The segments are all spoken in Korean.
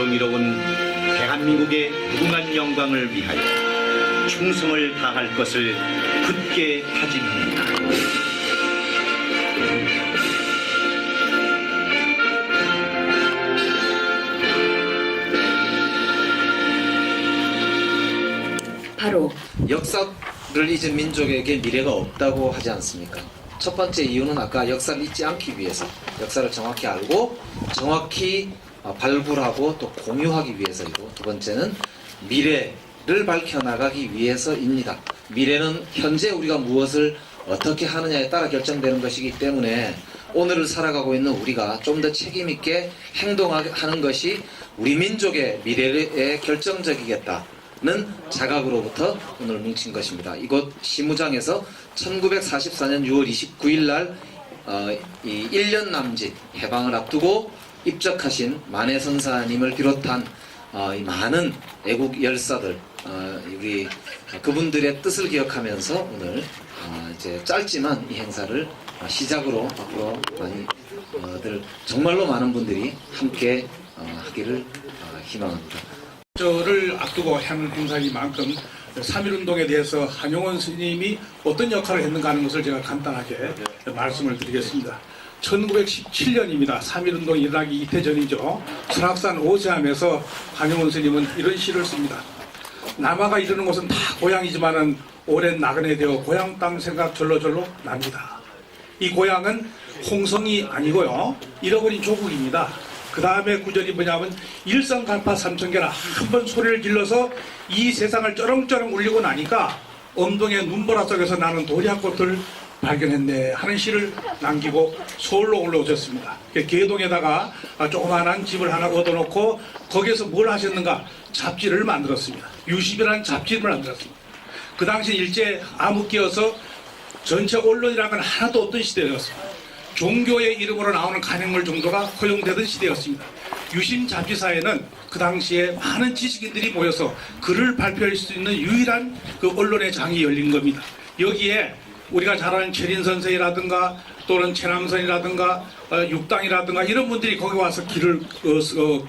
정의로운 대한민국의 무궁한 영광을 위하여 충성을 다할 것을 굳게 다짐합니다. 바로 역사를 잊은 민족에게 미래가 없다고 하지 않습니까? 첫 번째 이유는 아까 역사를 잊지 않기 위해서 역사를 정확히 알고 정확히 어, 발굴하고 또 공유하기 위해서이고 두 번째는 미래를 밝혀나가기 위해서입니다. 미래는 현재 우리가 무엇을 어떻게 하느냐에 따라 결정되는 것이기 때문에 오늘을 살아가고 있는 우리가 좀 더 책임있게 행동하는 것이 우리 민족의 미래에 결정적이겠다. 는 자각으로부터 오늘 뭉친 것입니다. 이곳 시무장에서 1944년 6월 29일 날 어, 이 1년 남짓 해방을 앞두고 입적하신 만해 선사님을 비롯한 어, 이 많은 애국 열사들 어, 우리 그분들의 뜻을 기억하면서 오늘 어, 이제 짧지만 이 행사를 어, 시작으로 앞으로 많이 어, 들 정말로 많은 분들이 함께 어, 하기를 어, 희망합니다. 저를 앞두고 하는 행사이만큼 3.1운동에 대해서 한용원 스님이 어떤 역할을 했는가 하는 것을 제가 간단하게 말씀을 드리겠습니다. 1917년입니다. 3.1운동이 일어나기 이태 전이죠. 설악산 오세암에서 한용원 스님은 이런 시를 씁니다. 남아가 이르는 곳은 다 고향이지만은 오랜 나그네 되어 고향 땅 생각 절로절로 납니다. 이 고향은 홍성이 아니고요. 잃어버린 조국입니다. 그 다음에 구절이 뭐냐면 일성 간파 삼천개라 한 번 소리를 질러서 이 세상을 쩌렁쩌렁 울리고 나니까 엄동의 눈보라 속에서 나는 도리학꽃을 발견했네 하는 시를 남기고 서울로 올라오셨습니다. 그 계동에다가 조그마한 집을 하나 얻어놓고 거기에서 뭘 하셨는가 잡지를 만들었습니다. 유십이라는 잡지를 만들었습니다. 그 당시 일제 암흑기여서 전체 언론이라는 건 하나도 없던 시대였습니다. 종교의 이름으로 나오는 간행물 정도가 허용되던 시대였습니다. 유심 잡지사에는 그 당시에 많은 지식인들이 모여서 글을 발표할 수 있는 유일한 그 언론의 장이 열린 겁니다. 여기에 우리가 잘 아는 최린 선생이라든가 또는 최남선이라든가 어, 육당이라든가 이런 분들이 거기 와서 길을 어, 써- 어,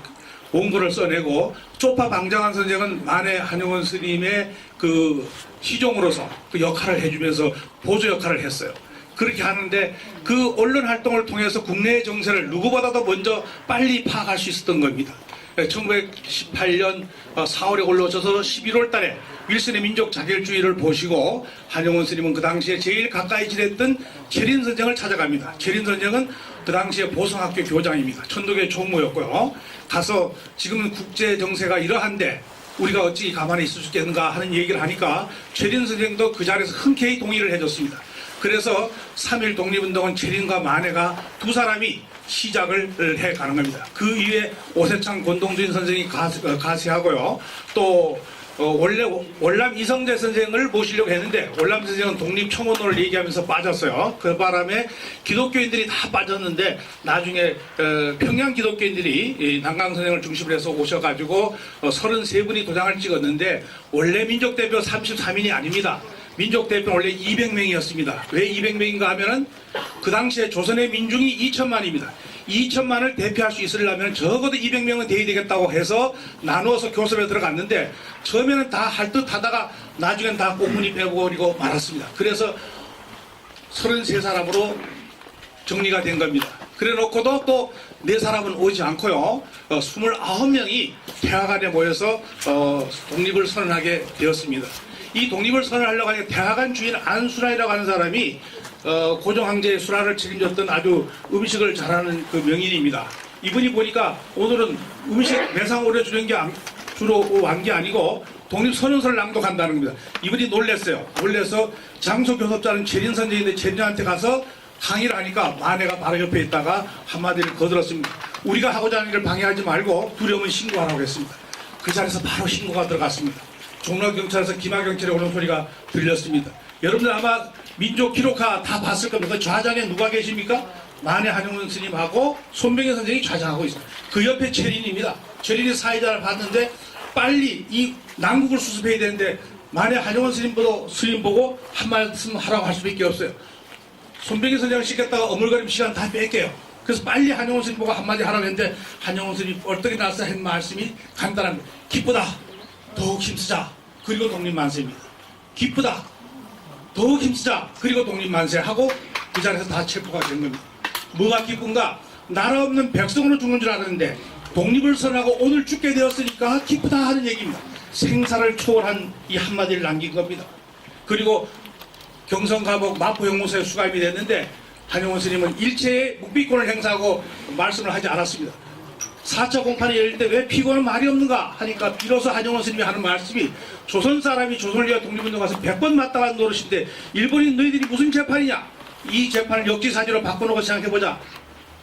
원고를 써내고 쪽파 방장한 선생은 만해 한용원 스님의 그 시종으로서 그 역할을 해주면서 보조 역할을 했어요. 그렇게 하는데 그 언론 활동을 통해서 국내의 정세를 누구보다도 먼저 빨리 파악할 수 있었던 겁니다. 1918년 4월에 올라오셔서 11월 달에 윌슨의 민족 자결주의를 보시고 한용원 스님은 그 당시에 제일 가까이 지냈던 최린 선생을 찾아갑니다. 최린 선생은 그 당시에 보성학교 교장입니다. 천도교 총무였고요. 가서 지금은 국제 정세가 이러한데 우리가 어찌 가만히 있을 수 있겠는가 하는 얘기를 하니까 최린 선생도 그 자리에서 흔쾌히 동의를 해줬습니다. 그래서 3.1 독립운동은 최린과 만해가 두 사람이 시작을 해 가는 겁니다. 그 이후에 오세창 권동준 선생이 가세, 어, 가세하고요. 또 어, 원래 월남 이성재 선생을 모시려고 했는데 월남 선생은 독립 청원을 얘기하면서 빠졌어요. 그 바람에 기독교인들이 다 빠졌는데 나중에 어, 평양 기독교인들이 이 남강 선생을 중심으로 해서 오셔가지고 어, 33분이 도장을 찍었는데 원래 민족 대표 33인이 아닙니다. 민족 대표는 원래 200명이었습니다. 왜 200명인가 하면은 그 당시에 조선의 민중이 2천만입니다. 2천만을 대표할 수 있으려면 적어도 200명은 돼야 되겠다고 해서 나누어서 교섭에 들어갔는데 처음에는 다 할 듯 하다가 나중엔 다 공문이 빼버리고 말았습니다. 그래서 33사람으로 정리가 된 겁니다. 그래 놓고도 또 네 사람은 오지 않고요. 어, 29명이 대학안에 모여서 어, 독립을 선언하게 되었습니다. 이 독립을 선언하려고 하니까 대학안 주인 안수라이라고 하는 사람이 어, 고종황제의 수라를 책임졌던 아주 음식을 잘하는 그 명인입니다. 이분이 보니까 오늘은 음식 매상 올려주는 게 안- 주로 완게 아니고 독립선언서를 낭독한다는 겁니다. 이분이 놀랬어요. 놀래서 장소 교섭자는 최린 선생인데 최린한테 가서 항의를 하니까 마네가 바로 옆에 있다가 한마디를 거들었습니다. 우리가 하고자 하는 일을 방해하지 말고 두려우면 신고하라고 했습니다. 그 자리에서 바로 신고가 들어갔습니다. 종로경찰에서 김하경찰에 오는 소리가 들렸습니다. 여러분들 아마 민족 기록화 다 봤을 겁니다. 그 좌장에 누가 계십니까? 만해 한용운 스님하고 손병현 선생이 좌장하고 있습니다. 그 옆에 최린입니다. 최린이 사회자를 봤는데 빨리 이 난국을 수습해야 되는데 만해 한용운 스님 보고 스님 보고 한 말씀 하라고 할 수밖에 없어요. 손병희 선생을 시켰다가 어물거림 시간 다 뺄게요. 그래서 빨리 한영원 스님 보고 한마디 하라고 했는데 한영원 스님이 얼떨이 나서 한 말씀이 간단합니다. 기쁘다. 더욱 힘쓰자. 그리고 독립만세입니다. 기쁘다. 더욱 힘쓰자. 그리고 독립만세 하고 그 자리에서 다 체포가 된 겁니다. 뭐가 기쁜가? 나라 없는 백성으로 죽는 줄 알았는데 독립을 선하고 오늘 죽게 되었으니까 기쁘다 하는 얘기입니다. 생사를 초월한 이 한마디를 남긴 겁니다. 그리고 경성 감옥 마포 형무소에 수감이 됐는데 한용원 스님은 일체의 묵비권을 행사하고 말씀을 하지 않았습니다. 4차 공판이 열릴 때 왜 피고는 말이 없는가 하니까 비로소 한용원 스님이 하는 말씀이 조선 사람이 조선을 위해 독립운동 가서 100번 마땅한 노릇인데 일본인 너희들이 무슨 재판이냐? 이 재판을 역지사지로 바꿔놓고 생각해보자.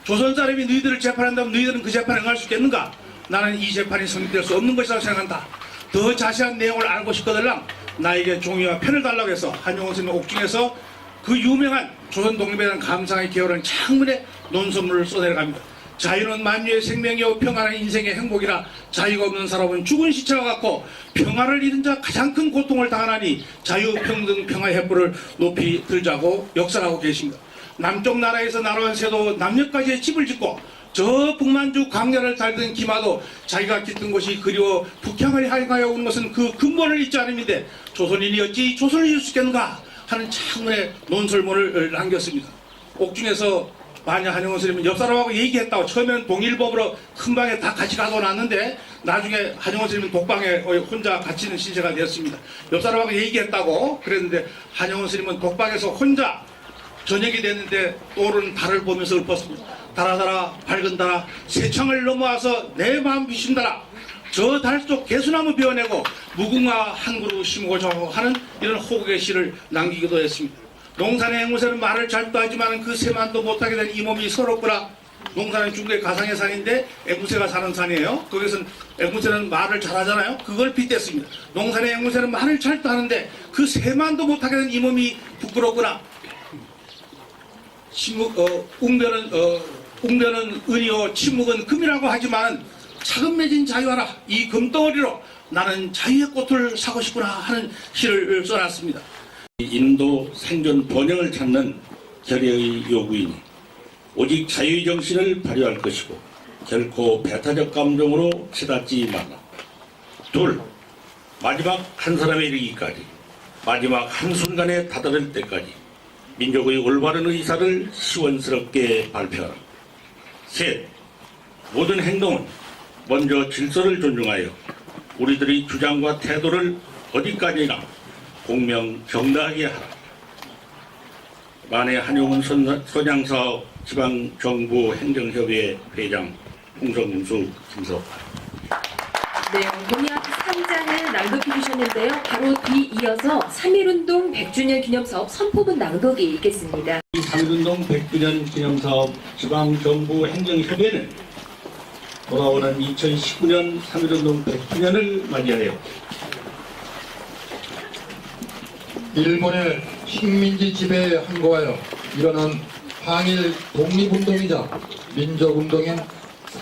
조선 사람이 너희들을 재판한다면 너희들은 그 재판에 응할 수 있겠는가? 나는 이 재판이 성립될 수 없는 것이라고 생각한다. 더 자세한 내용을 알고 싶거들랑 나에게 종이와 펜을 달라고 해서 한용원 스님 옥중에서 그 유명한 조선 독립에 대한 감상의 기여는 창문에 논선물을 써내려갑니다. 자유는 만유의 생명이요 평화는 인생의 행복이라 자유가 없는 사람은 죽은 시체와 같고 평화를 잃은 자 가장 큰 고통을 당하나니 자유, 평등, 평화의 횃불을 높이 들자고 역설하고 계십니다. 남쪽 나라에서 날아온 새도 남녘까지 집을 짓고 저 북만주 광야를 달던 기마도 자기가 깃든 곳이 그리워 북향을 향하여 오는 것은 그 근본을 잊지 않음인데 조선인이 어찌 조선을 이룰 수 있겠는가 하는 창문에 논설문을 남겼습니다. 옥중에서 만약 한영원 스님은 옆 사람하고 얘기했다고 처음에는 동일법으로 큰 방에 다 같이 가둬놨는데 나중에 한영원 스님은 독방에 혼자 갇히는 신세가 되었습니다. 옆 사람하고 얘기했다고 그랬는데 한영원 스님은 독방에서 혼자 저녁이 됐는데 떠오르는 달을 보면서 읊었습니다. 달아달아 밝은 달아 새창을 넘어와서 내 마음 비춘달아 저 달 속 개수나무 베어내고 무궁화 한 그루 심고자 하는 이런 호국의 시를 남기기도 했습니다. 농산의 행무새는 말을 잘도 하지만 그 새만도 못하게 된 이 몸이 서럽구나. 농산은 중국의 가상의 산인데 앵무새가 사는 산이에요. 거기서는 앵무새는 말을 잘하잖아요. 그걸 빗댔습니다. 농산의 앵무새는 말을 잘도 하는데 그 새만도 못하게 된 이 몸이 부끄럽구나. 침묵, 어, 웅변은, 어, 웅변은 은이요, 침묵은 금이라고 하지만 차근 맺은 자유하라. 이 금덩어리로 나는 자유의 꽃을 사고 싶구나 하는 시를 써놨습니다. 인도 생존 번영을 찾는 결의의 요구이니 오직 자유의 정신을 발휘할 것이고 결코 배타적 감정으로 치닫지 말라. 둘, 마지막 한 사람에 이르기까지 마지막 한순간에 다다를 때까지 민족의 올바른 의사를 시원스럽게 발표하라. 셋, 모든 행동은 먼저 질서를 존중하여 우리들의 주장과 태도를 어디까지나 공명 정당하게 하라. 만해 한용운 선- 선양사업 지방정부 행정협의회 회장 홍성문수 김석 네, 공약 3장을 낭독해 주셨는데요. 바로 뒤 이어서 3.1운동 100주년 기념사업 선포문 낭독이 있겠습니다. 3.1운동 100주년 기념사업 지방정부 행정협의회는 돌아오는 2019년 3.1운동 100주년을 맞이하여 일본의 식민지 지배에 항거하여 일어난 항일 독립운동이자 민족운동인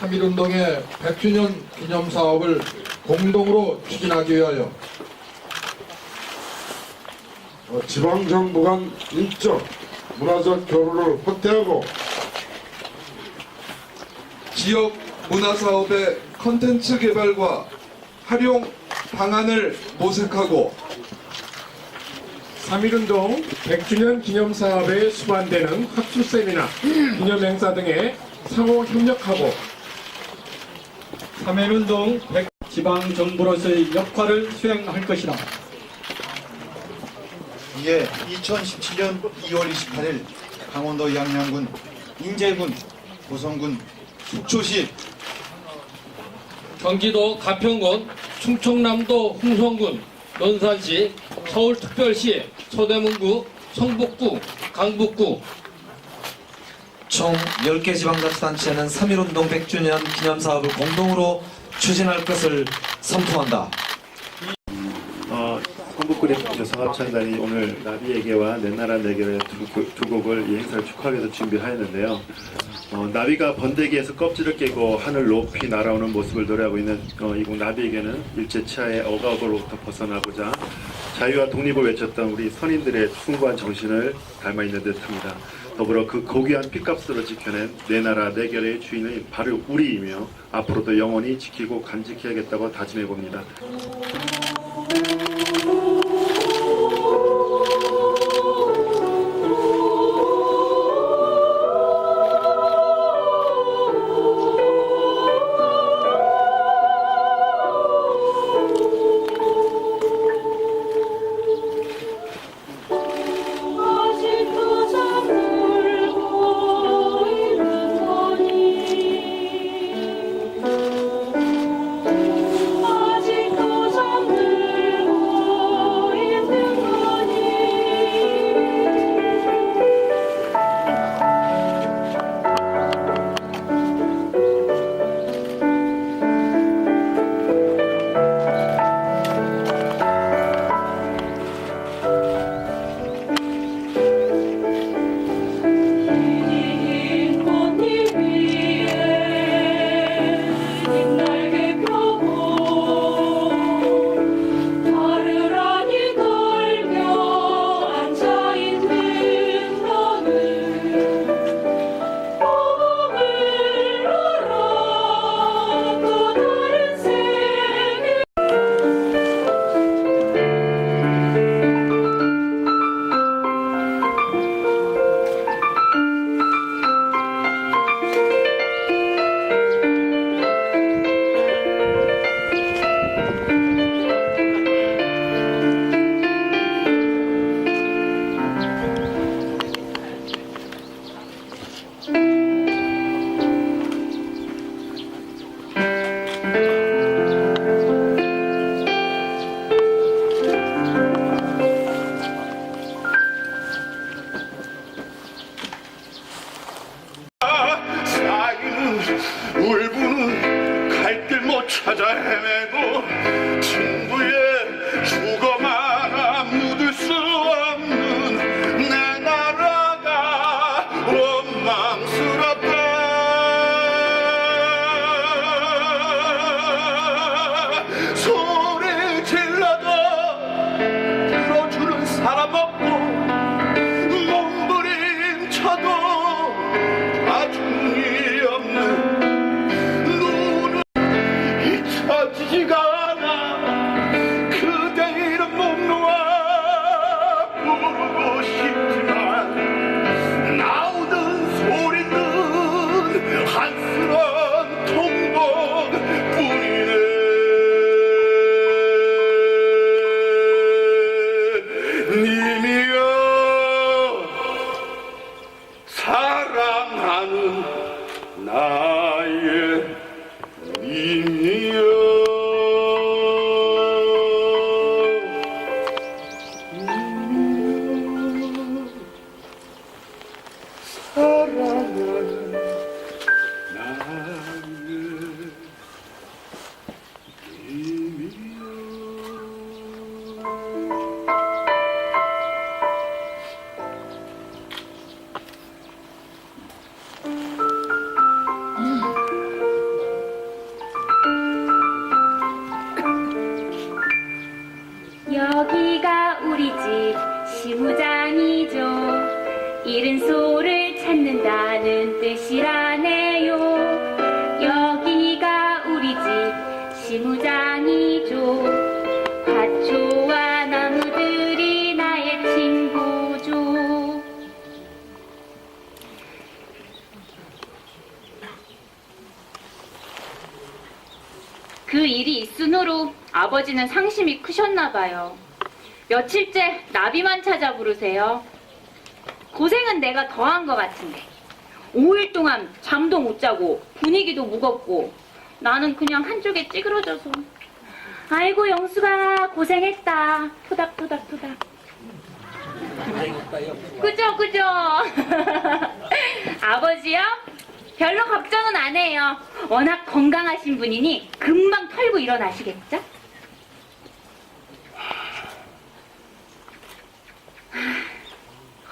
3.1운동의 100주년 기념사업을 공동으로 추진하기 위하여 어, 지방정부 간 인적, 문화적 교류를 확대하고 지역 문화사업의 컨텐츠 개발과 활용 방안을 모색하고 3.1운동 100주년 기념사업에 수반되는 학술 세미나, 기념행사 등에 상호 협력하고 3.1운동 100 지방정부로서의 역할을 수행할 것이다. 이에 2017년 2월 28일 강원도 양양군, 인제군, 고성군, 속초시 경기도 가평군, 충청남도 홍성군, 논산시, 서울특별시, 서대문구, 성북구, 강북구, 총 10개 지방자치단체는 3.1운동 100주년 기념사업을 공동으로 추진할 것을 선포한다. 어, 건국 한국그림 조성 합창단이 오늘 나비에게와 내 나라 내게의 두, 곡- 두 곡을 이 행사를 축하하기 위해서 준비하였는데요. 어, 나비가 번데기에서 껍질을 깨고 하늘 높이 날아오는 모습을 노래하고 있는 어, 이곡 나비에게는 일제치하의 억압으로부터 벗어나고자 자유와 독립을 외쳤던 우리 선인들의 숭고한 정신을 닮아 있는 듯합니다. 더불어 그 고귀한 핏값으로 지켜낸 내 나라 내 결의 주인은 바로 우리이며 앞으로도 영원히 지키고 간직해야겠다고 다짐해 봅니다. 사랑하 아버지는 상심이 크셨나 봐요. 며칠째 나비만 찾아 부르세요. 고생은 내가 더한 것 같은데. 5일 동안 잠도 못 자고 분위기도 무겁고 나는 그냥 한쪽에 찌그러져서 아이고 영수가 고생했다. 토닥토닥 토닥. 그죠 그죠. 아버지요? 별로 걱정은 안 해요. 워낙 건강하신 분이니 금방 털고 일어나시겠죠?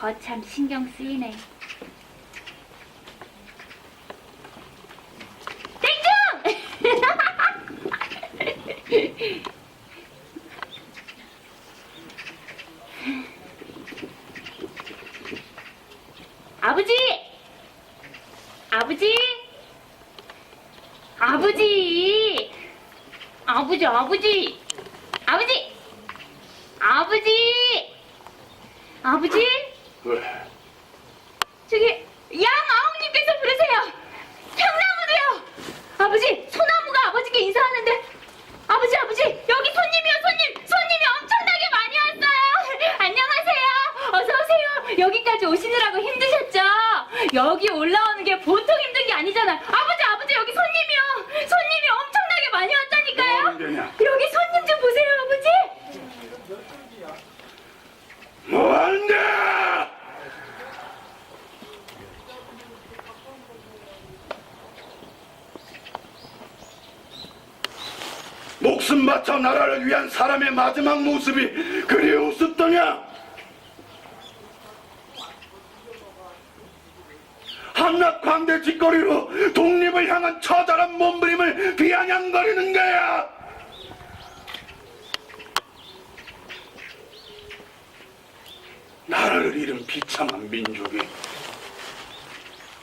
거참 신경 쓰이네. 땡중! 아버지! 아버지! 아버지! 아버지, 아버지! 아버지! 아버지! 아버지? 왜? 저기 양아웅님께서 부르세요. 향나무도요. 아버지 소나무가 아버지께 인사하는데 아버지 아버지 여기 손님이요 손님 손님이 엄청나게 많이 왔어요. 안녕하세요. 어서 오세요. 여기까지 오시느라고 힘드셨죠? 여기 올라오는 게 보통 힘든 게 아니잖아요. 아버지 아버지 여기 손님이요. 손님이 엄청나게 많이 왔다니까요. 뭐하냐? 여기 손님 좀 보세요 아버지. 뭐하는데? 목숨 바쳐 나라를 위한 사람의 마지막 모습이 그리 우습더냐? 한낱 광대 짓거리로 독립을 향한 처절한 몸부림을 비아냥거리는 거야! 나라를 잃은 비참한 민족이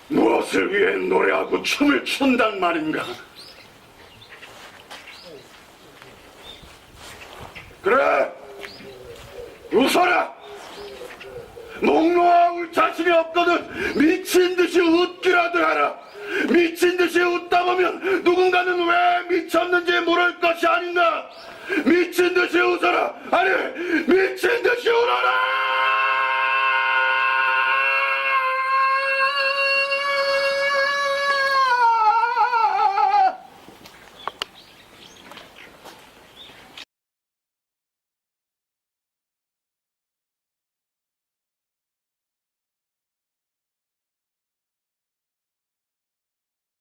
무엇을 위해 노래하고 춤을 춘단 말인가? 그래, 웃어라! 목 놓아 울 자신이 없거든 미친 듯이